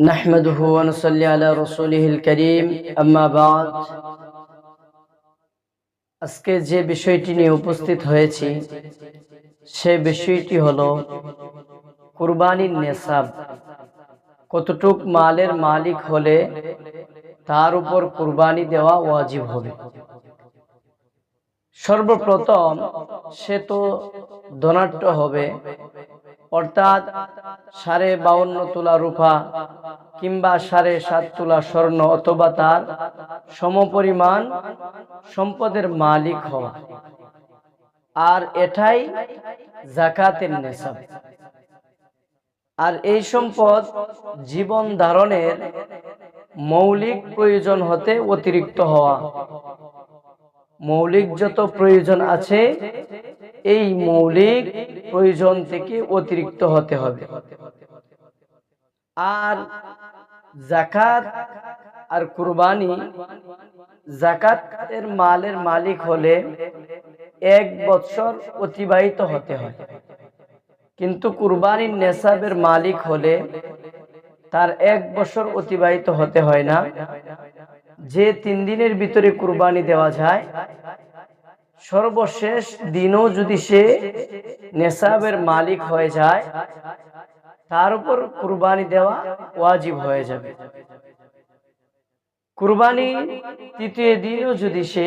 نحمده ونصلي على رسوله الكريم أما بعد আজকে যে বিষয়টি নিয়ে উপস্থিত হয়েছি সে বিষয়টি হলো কুরবানির নেশাব কতটুক মালের মালিক হলে তার উপর কুরবানি দেওয়া ওয়াজিব হবে সর্বপ্রথম সে তো ধনাঢ্য হবে অর্থাৎ সাড়ে বাউন্ন তোলা রূপা কিংবা সাড়ে সাত তোলা স্বর্ণ অথবা তার সমপরিমাণ সম্পদের মালিক হওয়া। আর এটাই জাকাতের নেশাব। আর এই সম্পদ জীবন ধারণের মৌলিক প্রয়োজন হতে অতিরিক্ত হওয়া। মৌলিক যত প্রয়োজন আছে এই মৌলিক প্রয়োজন থেকে অতিরিক্ত হতে হবে। আর জাকাত আর কুরবানি জাকাতের মালের মালিক হলে এক বছর অতিবাহিত হতে হয়। কিন্তু কুরবানির নেশাবের মালিক হলে তার এক বছর অতিবাহিত হতে হয় না। যে তিন দিনের ভিতরে কুরবানি দেওয়া যায় সর্বশেষ দিনও যদি সে নেশাবের মালিক হয়ে যায়, তার উপর কুরবানি দেওয়া ওয়াজিব হয়ে যাবে। কুরবানি তৃতীয় দিনও যদি সে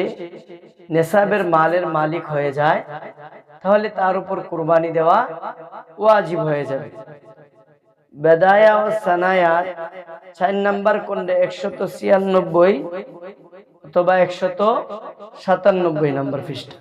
নেশাবের মালের মালিক হয়ে যায়, তাহলে তার উপর কুরবানি দেওয়া ওয়াজিব হয়ে যাবে। বেদায়া ও সানায়াত চার নাম্বার কোনটা একশত ছিয়ানব্বই অথবা একশত সাতানব্বই নাম্বার পৃষ্ঠা।